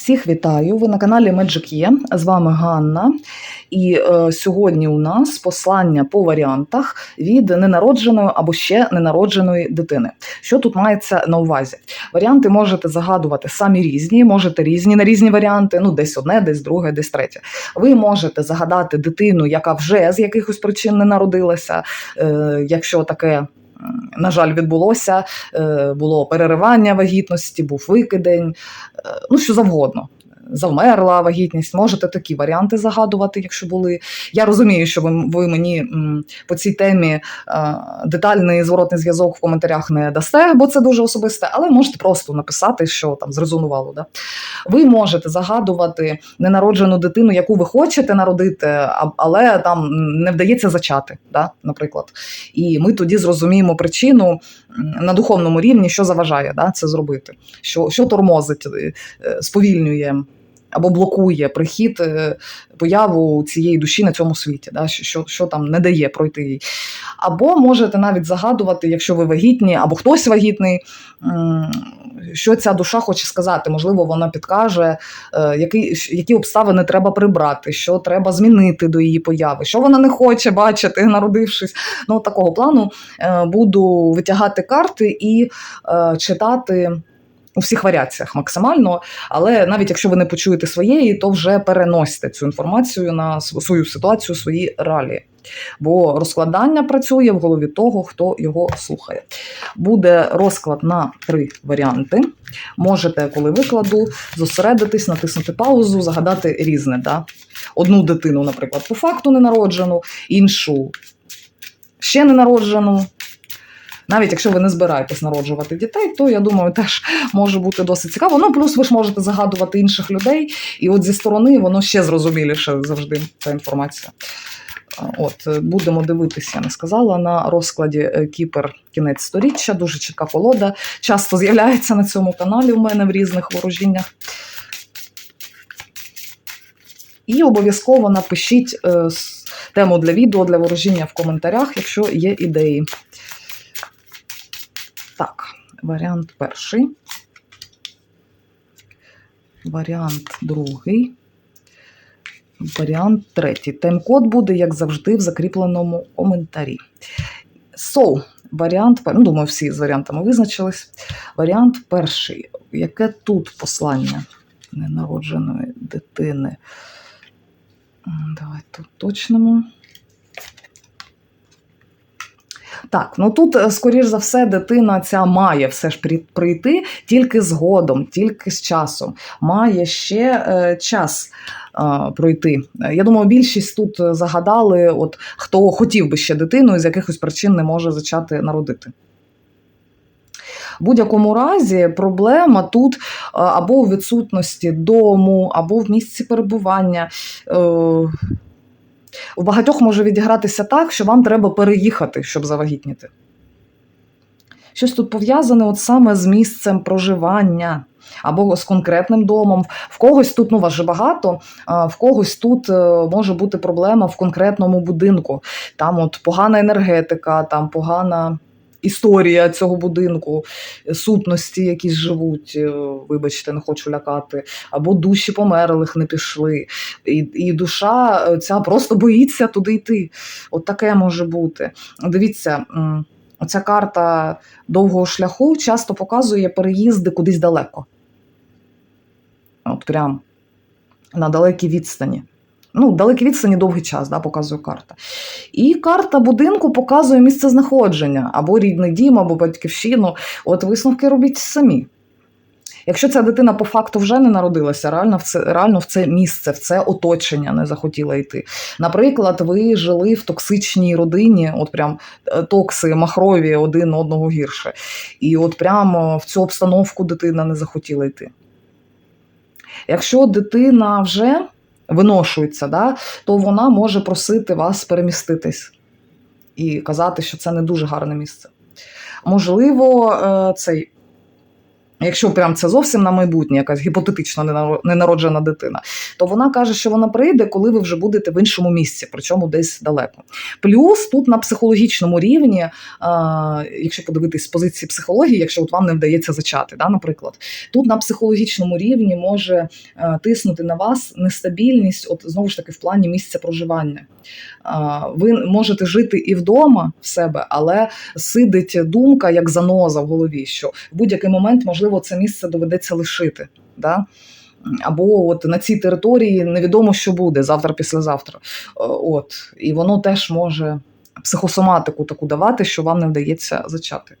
Всіх вітаю! Ви на каналі Magic Є. З вами Ганна. І е, сьогодні у нас послання по варіантах від ненародженої або ще ненародженої дитини. Що тут мається на увазі? Варіанти можете загадувати самі різні, можете різні на різні варіанти, ну десь одне, десь друге, десь третє. Ви можете загадати дитину, яка вже з якихось причин не народилася, е, якщо таке. На жаль, відбулося, е, було переривання вагітності, був викидень, е, ну що завгодно. Завмерла вагітність, можете такі варіанти загадувати, якщо були. Я розумію, що ви, ви мені по цій темі е, детальний зворотний зв'язок в коментарях не дасте, бо це дуже особисте, але можете просто написати, що там зрезонувало. Да? Ви можете загадувати ненароджену дитину, яку ви хочете народити, а- але там не вдається зачати, да? наприклад. І ми тоді зрозуміємо причину на духовному рівні, що заважає да, це зробити, що, що тормозить, е, е, сповільнює або блокує прихід, е, появу цієї душі на цьому світі, да, що, що, там не дає пройти їй. Або можете навіть загадувати, якщо ви вагітні, або хтось вагітний, що ця душа хоче сказати. Можливо, вона підкаже, е, які, які обставини треба прибрати, що треба змінити до її появи, що вона не хоче бачити, народившись. Ну, такого плану е, буду витягати карти і читати. У всіх варіаціях максимально, але навіть якщо ви не почуєте своєї, то вже переносьте цю інформацію на свою ситуацію, свої реалії. Бо розкладання працює в голові того, хто його слухає. Буде розклад на три варіанти. Можете, коли викладу, зосередитись, натиснути паузу, загадати різне. Да? Одну дитину, наприклад, по факту ненароджену, іншу ще ненароджену. Навіть якщо ви не збираєтесь народжувати дітей, то я думаю, теж може бути досить цікаво. Ну, плюс ви ж можете загадувати інших людей, і от зі сторони воно ще зрозуміліше завжди ця інформація. От будемо дивитися, я не сказала на розкладі е, Кіпер кінець сторіччя. Дуже чітка колода. Часто з'являється на цьому каналі у мене в різних ворожіннях. І обов'язково напишіть е, тему для відео для ворожіння в коментарях, якщо є ідеї. Так, варіант перший. Варіант другий. Варіант третій. Тайм-код буде, як завжди, в закріпленому коментарі. So, варіант, ну, думаю, всі з варіантами визначились. Варіант перший. Яке тут послання ненародженої дитини? Давай тут точнемо. Так, ну тут, е, скоріш за все, дитина ця має все ж прийти тільки згодом, тільки з часом. Має ще е, час е, пройти. Е, Я думаю, більшість тут загадали, от хто хотів би ще дитину і з якихось причин не може зачати народити. В будь-якому разі проблема тут або у відсутності дому, або в місці перебування. У багатьох може відігратися так, що вам треба переїхати, щоб завагітніти. Щось тут пов'язане от саме з місцем проживання або з конкретним домом. В когось тут, ну вас же багато, в когось тут е, може бути проблема в конкретному будинку. Там от погана енергетика, там погана історія цього будинку, сутності якісь живуть, е, вибачте, не хочу лякати, або душі померлих не пішли. І, і душа е, ця просто боїться туди йти. От таке може бути. Дивіться, оця карта довгого шляху часто показує переїзди кудись далеко. От прям на далекій відстані. Ну, далекі відстані довгий час, да, показує карта. І карта будинку показує місце знаходження або рідний дім, або батьківщину. От висновки робіть самі. Якщо ця дитина по факту вже не народилася, реально в це реально в це місце, в це оточення не захотіла йти. Наприклад, ви жили в токсичній родині, от прям е, токси махрові один одного гірше. І от прямо в цю обстановку дитина не захотіла йти. Якщо дитина вже виношується, да, то вона може просити вас переміститись і казати, що це не дуже гарне місце. Можливо, е, цей Якщо прям це зовсім на майбутнє, якась гіпотетично ненароджена дитина, то вона каже, що вона прийде, коли ви вже будете в іншому місці, причому десь далеко. Плюс тут на психологічному рівні, а, якщо подивитись з позиції психології, якщо от вам не вдається зачати, да, наприклад, тут на психологічному рівні може е, тиснути на вас нестабільність, от знову ж таки в плані місця проживання. А, Ви можете жити і вдома в себе, але сидить думка як заноза в голові, що в будь-який момент, можливо, це місце доведеться лишити. Да? Або от на цій території невідомо, що буде завтра, післязавтра. Е, От. І воно теж може психосоматику таку давати, що вам не вдається зачати.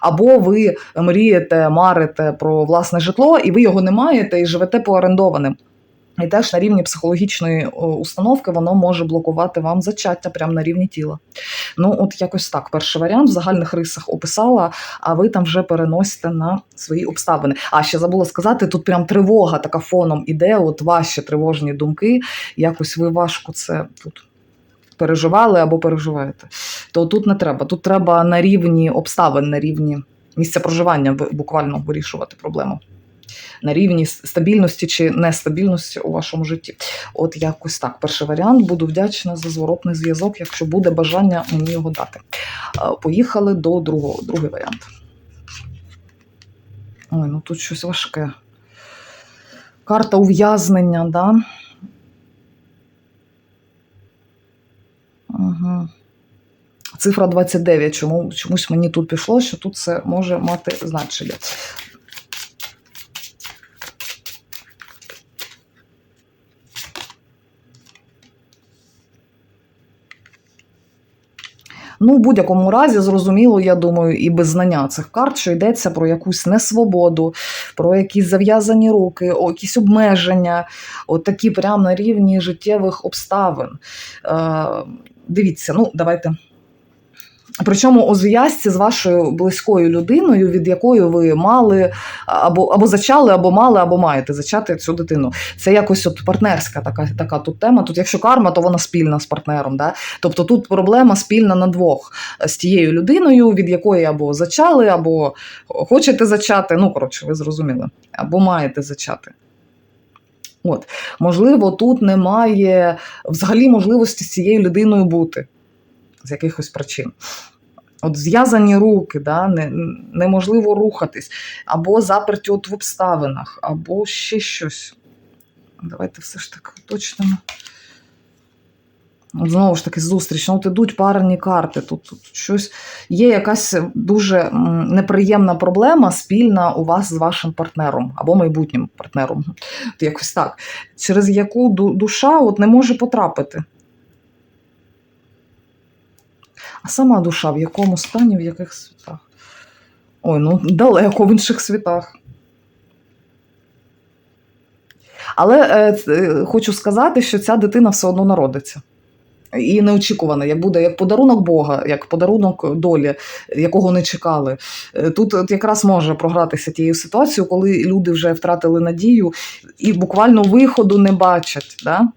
Або ви мрієте, марите про власне житло, і ви його не маєте і живете по орендованим. І теж на рівні психологічної установки воно може блокувати вам зачаття прямо на рівні тіла. Ну, от якось так. Перший варіант в загальних рисах описала, а ви там вже переносите на свої обставини. А ще забула сказати, тут прям тривога така фоном іде, от ваші тривожні думки. Якось ви важко це тут переживали або переживаєте. То тут не треба. Тут треба на рівні обставин, на рівні місця проживання буквально вирішувати проблему. На рівні стабільності чи нестабільності у вашому житті. От якось так. Перший варіант. Буду вдячна за зворотний зв'язок, якщо буде бажання мені його дати. Поїхали до другого, другий варіант. Ой, ну тут щось важке. Карта ув'язнення, да? Угу. Цифра 29. Чому, чомусь мені тут пішло, що тут це може мати значення. Ну, в будь-якому разі, зрозуміло, я думаю, і без знання цих карт, що йдеться про якусь несвободу, про якісь зав'язані руки, якісь обмеження, от такі прямо на рівні життєвих обставин. Е, дивіться, ну, давайте. Причому у зв'язці з вашою близькою людиною, від якої ви мали або, або зачали, або мали, або маєте зачати цю дитину. Це якось от партнерська така, така тут тема. Тут, якщо карма, то вона спільна з партнером. Да? Тобто тут проблема спільна на двох з тією людиною, від якої або зачали, або хочете зачати. Ну, коротше, ви зрозуміли, або маєте зачати. От, можливо, тут немає взагалі можливості з цією людиною бути з якихось причин. От зв'язані руки, да, не, неможливо рухатись, або заперті от в обставинах, або ще щось. Давайте все ж таки уточнимо. Знову ж таки, зустріч. Ну, от ідуть парні карти. Тут, тут щось є якась дуже неприємна проблема спільна у вас з вашим партнером або майбутнім партнером. От якось так. Через яку ду- душа от не може потрапити. А сама душа в якому стані, в яких світах? Ой, ну далеко в інших світах. Але е, е, хочу сказати, що ця дитина все одно народиться. І неочікувано, як буде як подарунок Бога, як подарунок долі, якого не чекали. Е, Тут от якраз може програтися тією ситуацією, коли люди вже втратили надію і буквально виходу не бачать. Да?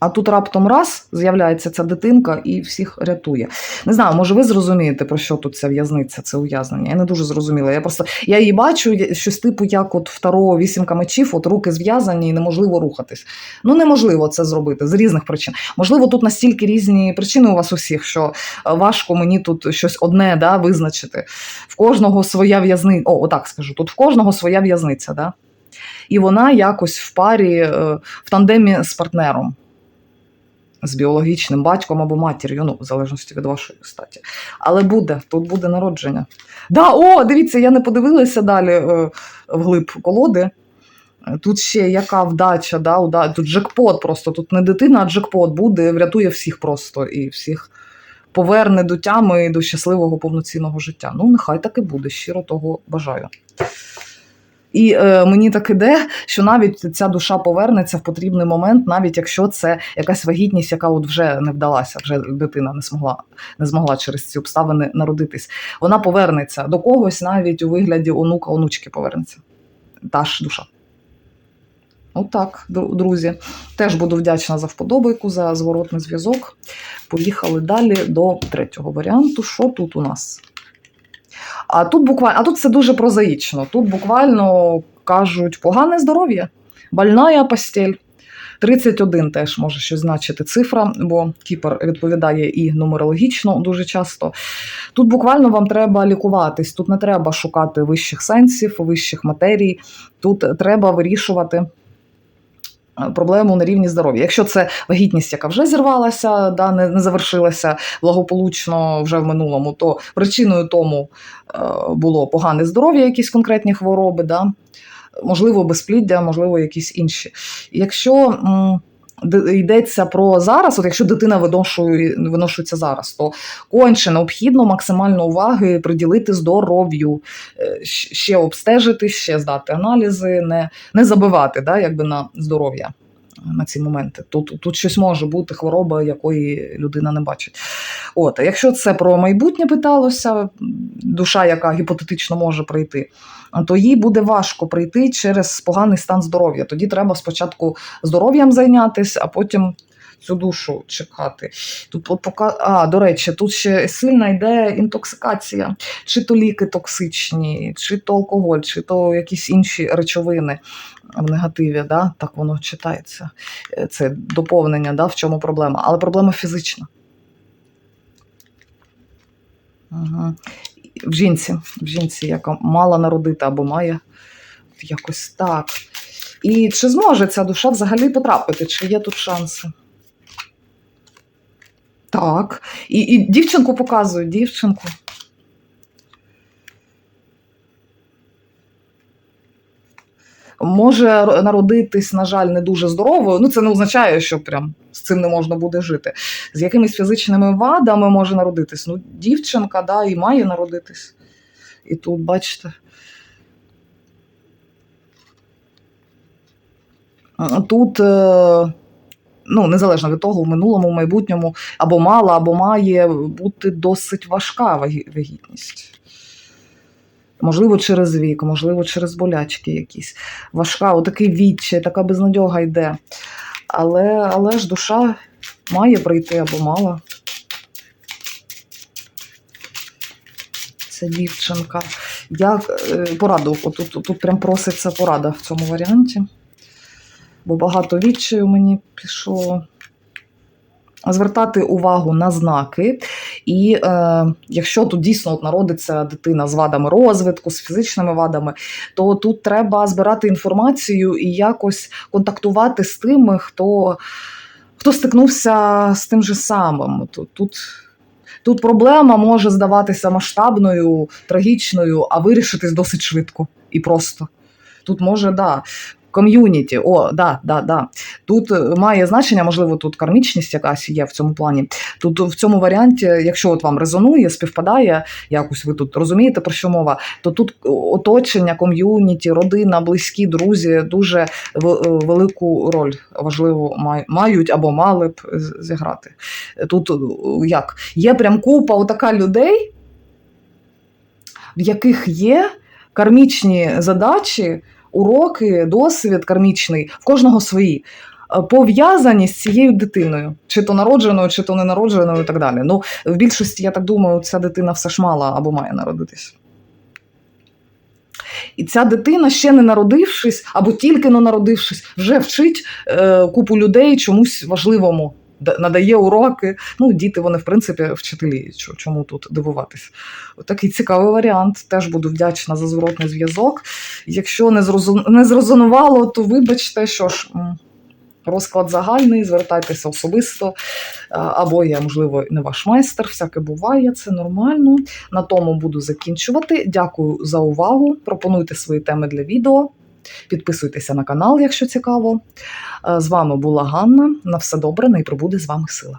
А тут раптом раз з'являється ця дитинка і всіх рятує. Не знаю, може ви зрозумієте, про що тут ця в'язниця, це ув'язнення. Я не дуже зрозуміла. Я просто я її бачу щось типу, як от второго вісімка мечів, от руки зв'язані і неможливо рухатись. Ну неможливо це зробити з різних причин. Можливо, тут настільки різні причини у вас усіх, що е, важко мені тут щось одне да, визначити. В кожного своя в'язниця. О, отак скажу. Тут в кожного своя в'язниця, да? І вона якось в парі, е, в тандемі з партнером з біологічним батьком або матір'ю, ну, в залежності від вашої статі. Але буде, тут буде народження. Да, о, дивіться, я не подивилася далі е, вглиб колоди. Тут ще яка вдача, да, уда... тут джекпот просто, тут не дитина, а джекпот буде, врятує всіх просто і всіх поверне до тями і до щасливого повноцінного життя. Ну, нехай так і буде, щиро того бажаю. І е, мені так іде, що навіть ця душа повернеться в потрібний момент, навіть якщо це якась вагітність, яка от вже не вдалася, вже дитина не змогла, не змогла через ці обставини народитись. Вона повернеться до когось, навіть у вигляді онука, онучки повернеться. Та ж душа. Отак, дру- друзі. Теж буду вдячна за вподобайку, за зворотний зв'язок. Поїхали далі до третього варіанту. Що тут у нас? А тут буквально, а тут це дуже прозаїчно. Тут буквально кажуть погане здоров'я, больная постель. 31 теж може щось значити цифра, бо Кіпр відповідає і нумерологічно дуже часто. Тут буквально вам треба лікуватись, тут не треба шукати вищих сенсів, вищих матерій. Тут треба вирішувати проблему на рівні здоров'я. Якщо це вагітність, яка вже зірвалася, да, не, не завершилася благополучно вже в минулому, то причиною тому е, було погане здоров'я, якісь конкретні хвороби, да, можливо, безпліддя, можливо, якісь інші. Якщо йдеться про зараз, от якщо дитина виношує, виношується зараз, то конче необхідно максимально уваги приділити здоров'ю, е, ще обстежити, ще здати аналізи, не, не забивати да, якби на здоров'я на ці моменти. Тут, тут щось може бути хвороба, якої людина не бачить. От, а якщо це про майбутнє питалося, душа, яка гіпотетично може прийти, то їй буде важко прийти через поганий стан здоров'я. Тоді треба спочатку здоров'ям зайнятися, а потім цю душу чекати. Тут пока... А, до речі, тут ще сильна йде інтоксикація, чи то ліки токсичні, чи то алкоголь, чи то якісь інші речовини в негативі. Да? Так воно читається. Е, Це доповнення, да? в чому проблема. Але проблема фізична. Угу. В жінці, в жінці, яка мала народити або має якось так. І чи зможе ця душа взагалі потрапити? Чи є тут шанси? Так. І, і дівчинку показують, дівчинку. Може народитись, на жаль, не дуже здоровою. Ну, це не означає, що прям з цим не можна буде жити. З якимись фізичними вадами може народитись. Ну, дівчинка, да, і має народитись. І тут, бачите. Тут, е, ну, незалежно від того, в минулому, в майбутньому, або мала, або має бути досить важка вагітність. Можливо, через вік, можливо, через болячки якісь. Важка, отакий відчай, така безнадьога йде. Але, але ж душа має прийти або мала. Це дівчинка. Як е, пораду, тут, тут прям проситься порада в цьому варіанті. Бо багато відчаю мені пішло. Звертати увагу на знаки, і е, якщо тут дійсно от народиться дитина з вадами розвитку, з фізичними вадами, то тут треба збирати інформацію і якось контактувати з тими, хто, хто стикнувся з тим же самим. Тут, тут, тут проблема може здаватися масштабною, трагічною, а вирішитись досить швидко і просто. Тут може, да. Ком'юніті, о, да, да, да. Тут е, має значення, можливо, тут кармічність якась є в цьому плані. Тут в цьому варіанті, якщо от вам резонує, співпадає, якось ви тут розумієте про що мова, то тут оточення, ком'юніті, родина, близькі, друзі дуже е, велику роль важливу мають або мали б зіграти. Тут е, як? Є прям купа отака людей, в яких є кармічні задачі, уроки, досвід кармічний, в кожного свої. е, Пов'язані з цією дитиною, чи то народженою, чи то ненародженою, і так далі. Ну, в більшості, я так думаю, ця дитина все ж мала або має народитись. І ця дитина, ще не народившись, або тільки не народившись, вже вчить е, купу людей чомусь важливому, надає уроки. Ну, діти, вони, в принципі, вчителі. Чому тут дивуватись? Такий цікавий варіант. Теж буду вдячна за зворотний зв'язок. Якщо не, не зрозумувало, то вибачте, що ж. Розклад загальний, звертайтеся особисто, або я, можливо, не ваш майстер, всяке буває, це нормально. На тому буду закінчувати. Дякую за увагу. Пропонуйте свої теми для відео. Підписуйтеся на канал, якщо цікаво. Е, З вами була Ганна. На все добре, най пробуде з вами сила.